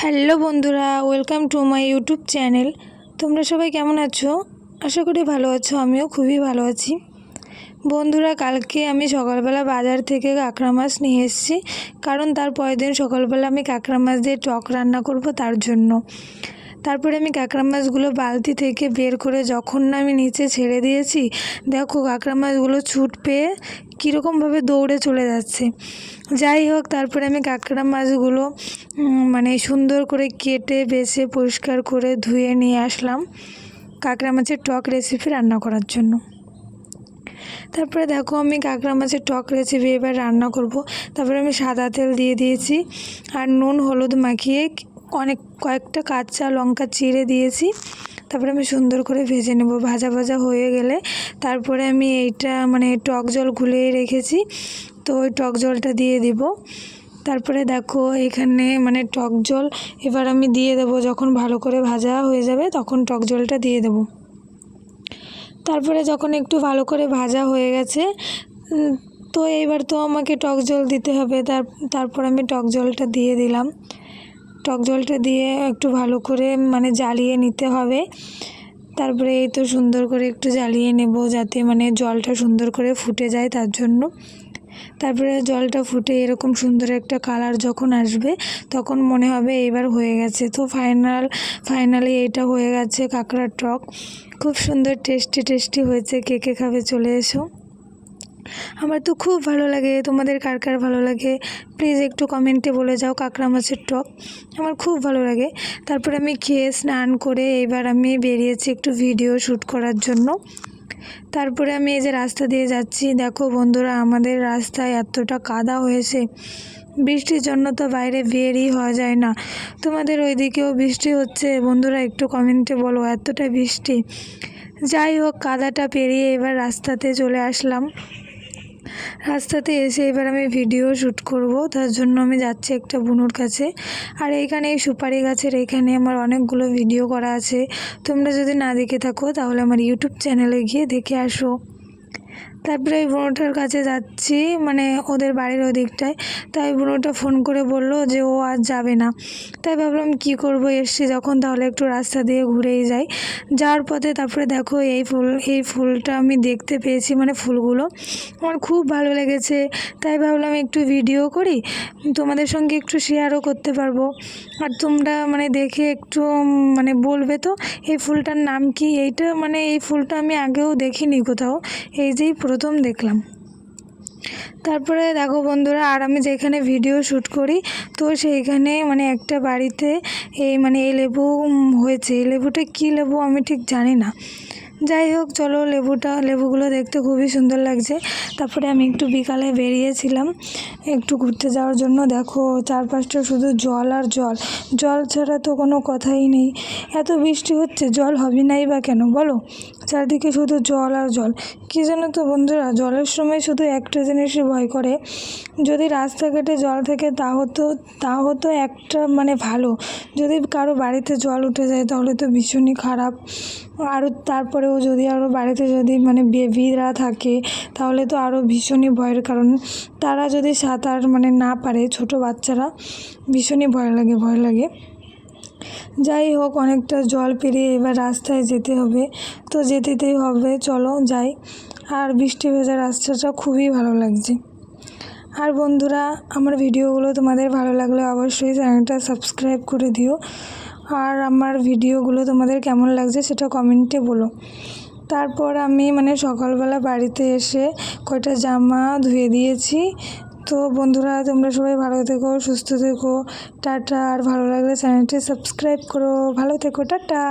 Hello বন্ধুরা, welcome to my YouTube channel. তোমরা সবাই কেমন আছো? আশা করি ভালো আছো, আমিও খুবই ভালো আছি। বন্ধুরা, কালকে আমি সকালবেলা বাজার থেকে কাঁকড়া মাছ নিয়ে এসেছি, কারণ তার পরের দিন সকালবেলা আমি কাঁকড়া মাছ দিয়ে টক রান্না করব তার জন্য। তারপরে আমি কাঁকড়া মাছগুলো বালতি থেকে বের করে যখন না আমি নিচে ছেড়ে দিয়েছি, দেখো কাঁকড়া মাছগুলো ছুট পেয়ে কীরকমভাবে দৌড়ে চলে যাচ্ছে। যাই হোক, তারপরে আমি কাঁকড়া মাছগুলো মানে সুন্দর করে কেটে, বেছে, পরিষ্কার করে ধুয়ে নিয়ে আসলাম কাঁকড়া মাছের টক রেসিপি রান্না করার জন্য। তারপরে দেখো আমি কাঁকড়া মাছের টক রেসিপি এবার রান্না করব। তারপরে আমি সাদা তেল দিয়ে দিয়েছি আর নুন হলুদ মাখিয়ে অনেক কয়েকটা কাঁচা লঙ্কা চিড়ে দিয়েছি। তারপরে আমি সুন্দর করে ভেজে নেব। ভাজা ভাজা হয়ে গেলে তারপরে আমি এইটা মানে টক জল গুলিয়ে রেখেছি। তো ওই টক জলটা দিয়ে দিব। তারপরে দেখো এখানে মানে টক জল এবার আমি দিয়ে দেবো। যখন ভালো করে ভাজা হয়ে যাবে তখন টক জলটা দিয়ে দেবো। তারপরে যখন একটু ভালো করে ভাজা হয়ে গেছে তো এইবার তো আমাকে টক জল দিতে হবে। তার, তারপর আমি টক জলটা দিয়ে দিলাম। টক জলটা দিয়ে একটু ভালো করে মানে জ্বালিয়ে নিতে হবে। তারপরে এই তো সুন্দর করে একটু জ্বালিয়ে নেব যাতে মানে জলটা সুন্দর করে ফুটে যায় তার জন্য। তারপরে জলটা ফুটে এরকম সুন্দর একটা কালার যখন আসবে, তখন মনে হবে এইবার হয়ে গেছে। তো ফাইনাল, ফাইনালি এইটা হয়ে গেছে কাঁকড়ার টক। খুব সুন্দর টেস্টি টেস্টি হয়েছে। কে কে খাবে চলে এসো। আমার তো খুব ভালো লাগে। তোমাদের কার কার ভালো লাগে? প্লিজ একটু কমেন্টে বলে যাও, কাঁকড়া মাছের টক। আমার খুব ভালো লাগে। তারপরে আমি খেয়ে স্নান করে এবার আমি বেরিয়েছি একটু ভিডিও শ্যুট করার জন্য। তারপরে আমি এই যে রাস্তা দিয়ে যাচ্ছি, দেখো বন্ধুরা আমাদের রাস্তায় এতটা কাদা হয়েছে। বৃষ্টির জন্য তো বাইরে বেরই হওয়া যায় না। তোমাদের ওইদিকেও বৃষ্টি হচ্ছে। বন্ধুরা একটু কমেন্টে বলো, এতটা বৃষ্টি। যাই হোক, কাদাটা পেরিয়ে এবার রাস্তাতে চলে আসলাম। রাস্তাতে এসে এবার আমি ভিডিও শ্যুট করব। তার জন্য আমি যাচ্ছি একটা বুনুর কাছে। আর এইখানে এই সুপারি গাছের এখানে আমার অনেকগুলো ভিডিও করা আছে। তোমরা যদি না দেখে থাকো, তাহলে আমার ইউটিউব চ্যানেলে গিয়ে দেখে আসো। তারপরে ওই বুনোটার কাছে যাচ্ছি মানে ওদের বাড়ির ওই দিকটায় তাই বুনোটা ফোন করে বলল যে ও আজ যাবে না। তাই ভাবলাম কি করব, এসছি যখন, তাহলে একটু রাস্তা দিয়ে ঘুরেই যাই। যাওয়ার পথে তারপরে দেখো এই ফুল, এই ফুলটা আমি দেখতে পেয়েছি মানে ফুলগুলো। আমার খুব ভালো লেগেছে। তাই ভাবলাম একটু ভিডিও করি, তোমাদের সঙ্গে একটু শেয়ারও করতে পারব। আর তোমরা মানে দেখে একটু মানে বলবে তো, এই ফুলটার নাম কি? এইটা মানে এই ফুলটা আমি আগেও দেখিনি কোথাও। এই যেই প্রথম দেখলাম। তারপরে দেখো বন্ধুরা, আর আমি যেখানে ভিডিও শ্যুট করি, তো সেইখানে মানে একটা বাড়িতে এই মানে এই লেবু হয়েছে। এই লেবুটা কী লেবু আমি ঠিক জানি না। যাই হোক, চলো লেবুটা, লেবুগুলো দেখতে খুবই সুন্দর লাগছে। তারপরে আমি একটু বিকালে বেরিয়েছিলাম, একটু ঘুরতে যাওয়ার জন্য। দেখো, চারপাশটা শুধু জল আর জল। জল ছাড়া তো কোনো কথাই নেই। এত বৃষ্টি হচ্ছে, জল হবে নাই বা কেন? বলো। চারদিকে শুধু জল আর জল। কী জানো তো বন্ধুরা, জলের সময় শুধু একটা জিনিসই ভয় করে। যদি রাস্তাঘাটে জল থেকে, তা হতো তা হতো একটা মানে ভালো। যদি কারও বাড়িতে জল উঠে যায়, তাহলে তো ভীষণই খারাপ। আরও তারপরেও যদি আরও বাড়িতে যদি মানে বেবিরা থাকে, তাহলে তো আরও ভীষণই ভয়ের কারণ। তারা যদি সাঁতার মানে না পারে ছোট বাচ্চারা, ভীষণই ভয় লাগে ভয় লাগে। যাই হোক, অনেকটা জল পেরিয়ে এবার রাস্তায় যেতে হবে। তো যেতেতেই হবে, চলো যাই। আর বৃষ্টি ভেজা রাস্তাটা খুবই ভালো লাগছে। আর বন্ধুরা, আমার ভিডিওগুলো তোমাদের ভালো লাগলে অবশ্যই চ্যানেলটা সাবস্ক্রাইব করে দিও। আর আমার ভিডিওগুলো তোমাদের কেমন লাগছে সেটা কমেন্টে বলো। তারপর আমি মানে সকালবেলা বাড়িতে এসে কয়টা জামা ধুয়ে দিয়েছি। তো বন্ধুরা, তোমরা সবাই ভালো থেকো, সুস্থ থেকো, টাটা। আর ভালো লাগলে চ্যানেলটি সাবস্ক্রাইব করো। ভালো থেকো, টাটা।